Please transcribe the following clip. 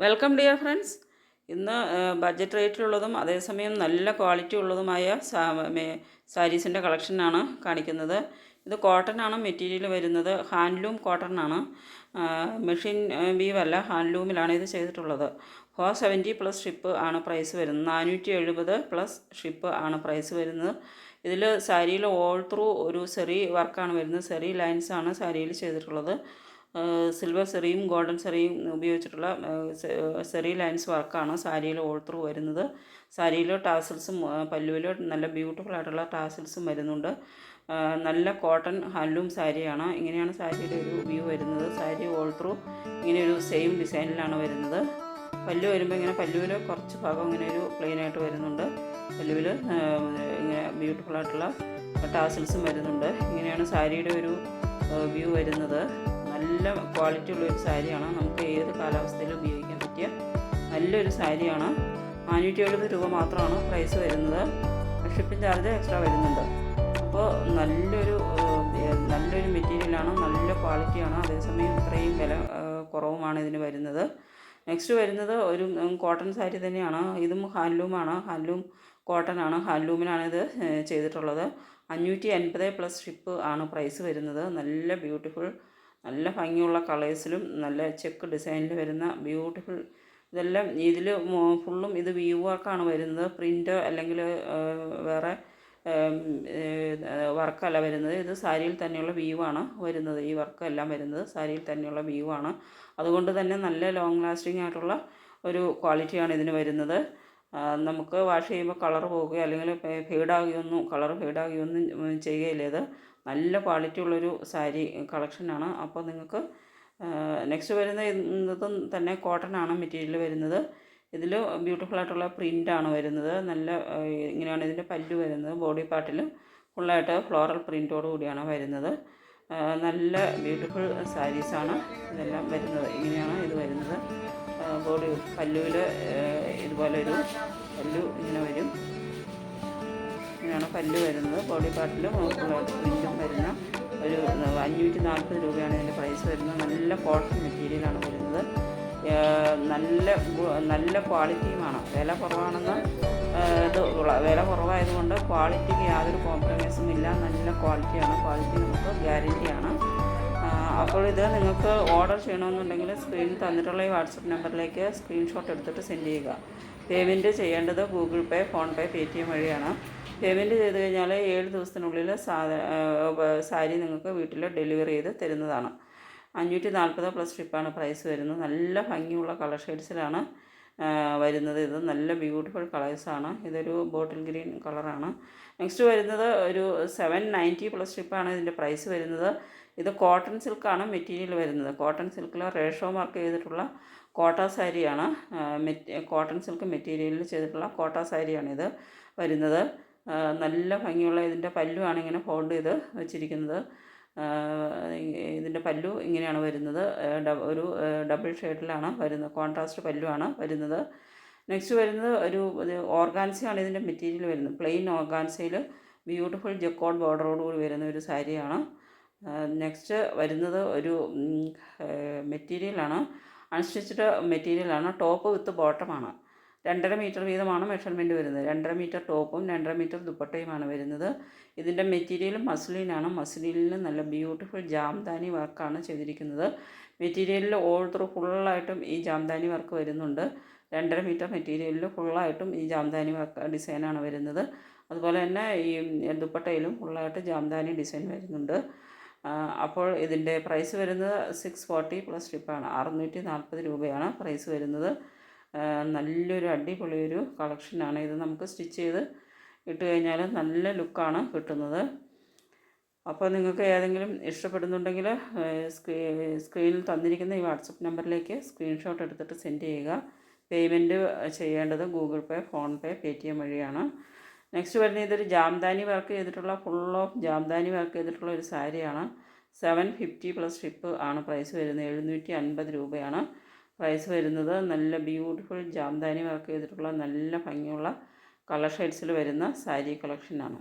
Welcome dear friends. ഇന്ന് budget റേറ്റിലുള്ളതും അതേസമയം നല്ല ക്വാളിറ്റി ഉള്ളതുമായ സാരീസിന്റെ കളക്ഷനാണ് കാണിക്കുന്നത്. ഇത് കോട്ടൺ ആണ് മെറ്റീരിയൽ വരുന്നത്. ഹാൻഡ്ലൂം കോട്ടൺ ആണ് മെഷീൻ വീവ് അല്ല ഹാൻഡ്ലൂമിലാണ് ഇത് ചെയ്തിട്ടുള്ളത്. ഫോർ സെവന്റി പ്ലസ് ഷിപ്പ് ആണ് പ്രൈസ് വരുന്നത്. നാനൂറ്റി എഴുപത് പ്ലസ് ഷിപ്പ് ആണ് പ്രൈസ് വരുന്നത്. ഇതിൽ സാരിയിൽ ഓൾ ത്രൂ ഒരു സെറി വർക്കാണ് വരുന്നത്. സെറി ലൈൻസ് ആണ് സാരിയിൽ ചെയ്തിട്ടുള്ളത്. സിൽവർ സെറിയും ഗോൾഡൻ സെറിയും ഉപയോഗിച്ചിട്ടുള്ള സെറി ലൈൻസ് വർക്കാണ് സാരിയിൽ ഓൾ ത്രൂ വരുന്നത്. സാരിയിലോ ടാസിൽസും പല്ലുവിലോ നല്ല ബ്യൂട്ടിഫുൾ ആയിട്ടുള്ള ടാസിൽസും വരുന്നുണ്ട്. നല്ല കോട്ടൺ ഹല്ലും സാരിയാണ്. ഇങ്ങനെയാണ് സാരിയുടെ ഒരു വ്യൂ വരുന്നത്. സാരി ഓൾ ത്രൂ ഇങ്ങനെ ഒരു സെയിം ഡിസൈനിലാണ് വരുന്നത്. പല്ലു വരുമ്പോൾ ഇങ്ങനെ പല്ലുവിൽ കുറച്ച് ഭാഗം ഇങ്ങനെ ഒരു പ്ലെയിനായിട്ട് വരുന്നുണ്ട്. പല്ലുവിൽ ഇങ്ങനെ ബ്യൂട്ടിഫുൾ ആയിട്ടുള്ള ടാസിൽസും വരുന്നുണ്ട്. ഇങ്ങനെയാണ് സാരിയുടെ ഒരു വ്യൂ വരുന്നത്. നല്ല ക്വാളിറ്റി ഉള്ള ഒരു സാരിയാണ്. നമുക്ക് ഏത് കാലാവസ്ഥയിലും ഉപയോഗിക്കാൻ പറ്റിയ നല്ലൊരു സാരിയാണ്. നാനൂറ്റി എഴുപത് രൂപ മാത്രമാണ് പ്രൈസ് വരുന്നത്. ഷിപ്പിംഗ് ചാർജ് എക്സ്ട്രാ വരുന്നുണ്ട്. അപ്പോൾ നല്ലൊരു നല്ലൊരു മെറ്റീരിയലാണ് നല്ല ക്വാളിറ്റിയാണ് അതേസമയം ഇത്രയും വില കുറവുമാണ് ഇതിന് വരുന്നത്. നെക്സ്റ്റ് വരുന്നത് ഒരു കോട്ടൺ സാരി തന്നെയാണ്. ഇതും ഹാൻഡ്ലൂമാണ് ഹാൻഡ്ലൂം കോട്ടൺ ആണ്. ഹാൻഡ്ലൂമിനാണ് ഇത് ചെയ്തിട്ടുള്ളത്. അഞ്ഞൂറ്റി അൻപത് പ്ലസ് ഷിപ്പ് ആണ് പ്രൈസ് വരുന്നത്. നല്ല ബ്യൂട്ടിഫുൾ നല്ല ഭംഗിയുള്ള കളേഴ്സിലും നല്ല ചെക്ക് ഡിസൈനിൽ വരുന്ന ബ്യൂട്ടിഫുൾ ഇതെല്ലാം ഇതിൽ ഫുള്ളും ഇത് വ്യൂ വർക്കാണ് വരുന്നത്. പ്രിന്റ് അല്ലെങ്കിൽ വേറെ വർക്കല്ല വരുന്നത്. ഇത് സാരിയിൽ തന്നെയുള്ള വ്യൂ ആണ് വരുന്നത്. ഈ വർക്ക് എല്ലാം വരുന്നത് സാരിയിൽ തന്നെയുള്ള വ്യൂ ആണ്. അതുകൊണ്ട് തന്നെ നല്ല ലോങ് ലാസ്റ്റിംഗ് ആയിട്ടുള്ള ഒരു ക്വാളിറ്റിയാണ് ഇതിന് വരുന്നത്. നമുക്ക് വാഷ് ചെയ്യുമ്പോൾ കളർ പോകുകയോ അല്ലെങ്കിൽ ഫെയ്ഡാകുകയൊന്നും കളർ ഫെയ്ഡാകുകയൊന്നും ചെയ്യുകയില്ല ഇത്. നല്ല ക്വാളിറ്റി ഉള്ളൊരു സാരി കളക്ഷനാണ് അപ്പോൾ നിങ്ങൾക്ക് നെക്സ്റ്റ് വരുന്ന ഇന്നതും തന്നെ കോട്ടൺ ആണ് മെറ്റീരിയൽ വരുന്നത്. ഇതിൽ ബ്യൂട്ടിഫുൾ ആയിട്ടുള്ള പ്രിന്റാണ് വരുന്നത്. നല്ല ഇങ്ങനെയാണ് ഇതിന്റെ പല്ല് വരുന്നത്. ബോഡി പാർട്ടിൽ ഫുള്ളായിട്ട് ഫ്ലോറൽ പ്രിന്റോട് കൂടിയാണ് വരുന്നത്. നല്ല ബ്യൂട്ടിഫുൾ സാരീസാണ് ഇതെല്ലാം വരുന്നത്. ഇങ്ങനെയാണ് ഇത് വരുന്നത്. ബോഡി പല്ലുവിൽ ഇതുപോലൊരു പല്ലു ഇങ്ങനെ വരും. ഇങ്ങനെയാണ് പല്ല് വരുന്നത്. ബോഡി പാർട്ടിൽ പ്രിന്റും വരുന്ന ഒരു അഞ്ഞൂറ്റി നാൽപ്പത് രൂപയാണ് ഇതിന്റെ പ്രൈസ് വരുന്നത്. നല്ല കോട്ടൺ മെറ്റീരിയലാണ് വരുന്നത്. നല്ല നല്ല ക്വാളിറ്റിയുമാണ് വില കുറവാണെന്ന് ഇത് വില കുറവായതുകൊണ്ട് ക്വാളിറ്റിക്ക് യാതൊരു കോംപ്രമൈസും ഇല്ല. നല്ല ക്വാളിറ്റിയാണ് ക്വാളിറ്റി നമുക്ക് ഗ്യാരന്റിയാണ് അപ്പോൾ ഇത് നിങ്ങൾക്ക് ഓർഡർ ചെയ്യണമെന്നുണ്ടെങ്കിൽ സ്ക്രീൻ തന്നിട്ടുള്ള ഈ വാട്സപ്പ് നമ്പറിലേക്ക് സ്ക്രീൻഷോട്ട് എടുത്തിട്ട് സെൻഡ് ചെയ്യുക. പേയ്മെന്റ് ചെയ്യേണ്ടത് Google pay PhonePe pay T M വഴിയാണ്. പേയ്മെന്റ് ചെയ്ത് കഴിഞ്ഞാൽ ഏഴ് ദിവസത്തിനുള്ളിൽ സാരി നിങ്ങൾക്ക് വീട്ടിൽ ഡെലിവറി ചെയ്ത് തരുന്നതാണ്. അഞ്ഞൂറ്റി നാൽപ്പത് പ്ലസ് ട്രിപ്പാണ് പ്രൈസ് വരുന്നത്. നല്ല ഭംഗിയുള്ള കളർ ഷെയ്ഡ്സിലാണ് വരുന്നത്. ഇത് നല്ല ബ്യൂട്ടിഫുൾ കളേഴ്സാണ്. ഇതൊരു ബോട്ടിൽ ഗ്രീൻ കളറാണ്. നെക്സ്റ്റ് വരുന്നത് ഒരു സെവൻ നയന്റി പ്ലസ് ട്രിപ്പാണ് ഇതിന്റെ പ്രൈസ് വരുന്നത്. ഇത് കോട്ടൺ സിൽക്കാണ് മെറ്റീരിയൽ വരുന്നത്. കോട്ടൺ സിൽക്കിൽ റേഷോ മാർക്ക് ചെയ്തിട്ടുള്ള കോട്ട സാരിയാണ് കോട്ടൺ സിൽക്ക് മെറ്റീരിയലിൽ ചെയ്തിട്ടുള്ള കോട്ട സാരിയാണിത് വരുന്നത്. നല്ല ഭംഗിയുള്ള ഇതിന്റെ പല്ലുമാണ് ഇങ്ങനെ ഫോൾഡ് ചെയ്ത് വെച്ചിരിക്കുന്നത്. ഇതിന്റെ പല്ലു ഇങ്ങനെയാണ് വരുന്നത്. ഒരു ഡബിൾ ഷെയ്ഡിലാണ് വരുന്നത്. കോൺട്രാസ്റ്റ് പല്ലുവാണ് വരുന്നത്. നെക്സ്റ്റ് വരുന്നത് ഒരു ഓർഗാൻസയാണ് ഇതിന്റെ മെറ്റീരിയൽ വരുന്നത്. പ്ലെയിൻ ഓർഗാൻസയിൽ ബ്യൂട്ടിഫുൾ ജക്കോഡ് ബോർഡറോട് കൂടി വരുന്ന ഒരു സാരിയാണ്. നെക്സ്റ്റ് വരുന്നത് ഒരു മെറ്റീരിയലാണ് അൺസ്റ്റിച്ച്ഡ് മെറ്റീരിയലാണ് ടോപ്പ് വിത്ത് ബോട്ടമാണ് രണ്ടര മീറ്റർ വീതമാണ് മെഷർമെന്റ് വരുന്നത്. രണ്ടര മീറ്റർ ടോപ്പും രണ്ടര മീറ്റർ ദുപ്പട്ടയുമാണ് വരുന്നത്. ഇതിന്റെ മെറ്റീരിയൽ മസ്ലിനാണ്. മസ്ലിനിൽ നല്ല ബ്യൂട്ടിഫുൾ ജാംദാനി വർക്കാണ് ചെയ്തിരിക്കുന്നത്. മെറ്റീരിയലിൽ ഓൾ ത്രൂ ഫുള്ളായിട്ടും ഈ ജാംദാനി വർക്ക് വരുന്നുണ്ട്. രണ്ടര മീറ്റർ മെറ്റീരിയലിൽ ഫുള്ളായിട്ടും ഈ ജാംദാനി വർക്ക് ഡിസൈനാണ് വരുന്നത്. അതുപോലെ തന്നെ ഈ ദുപ്പട്ടയിലും ഫുള്ളായിട്ട് ജാംദാനി ഡിസൈൻ വരുന്നുണ്ട്. അപ്പോൾ ഇതിന്റെ പ്രൈസ് വരുന്നത് സിക്സ് ഫോർട്ടി പ്ലസ് ഷിപ്പാണ് അറുന്നൂറ്റി നാൽപ്പത് രൂപയാണ് പ്രൈസ് വരുന്നത്. നല്ലൊരു അടിപൊളി ഒരു കളക്ഷനാണ് ഇത് നമുക്ക് സ്റ്റിച്ച് ചെയ്ത് ഇട്ട് കഴിഞ്ഞാൽ നല്ല ലുക്കാണ് കിട്ടുന്നത്. അപ്പോൾ നിങ്ങൾക്ക് ഏതെങ്കിലും ഇഷ്ടപ്പെടുന്നുണ്ടെങ്കിൽ സ്ക്രീ സ്ക്രീനിൽ തന്നിരിക്കുന്ന ഈ വാട്സപ്പ് നമ്പറിലേക്ക് സ്ക്രീൻഷോട്ട് എടുത്തിട്ട് സെൻഡ് ചെയ്യുക. പേയ്മെന്റ് ചെയ്യേണ്ടത് Google pay PhonePe T M വഴിയാണ്. നെക്സ്റ്റ് വരുന്നത് ഇതൊരു ജാംദാനി വർക്ക് ചെയ്തിട്ടുള്ള ഫുൾ ഓഫ് ജാംദാനി വർക്ക് ചെയ്തിട്ടുള്ള ഒരു സാരിയാണ്. സെവൻ ഫിഫ്റ്റി പ്ലസ് ഷിപ്പ് ആണ് പ്രൈസ് വരുന്നത്. എഴുന്നൂറ്റി അൻപത് രൂപയാണ്. പ്രൈസ് വരുന്നത് നല്ല ബ്യൂട്ടിഫുൾ ജാംദാനി വർക്ക് ചെയ്തിട്ടുള്ള നല്ല ഭംഗിയുള്ള കളർ ഷെയ്ഡ്സിൽ വരുന്ന സാരി കളക്ഷനാണ്.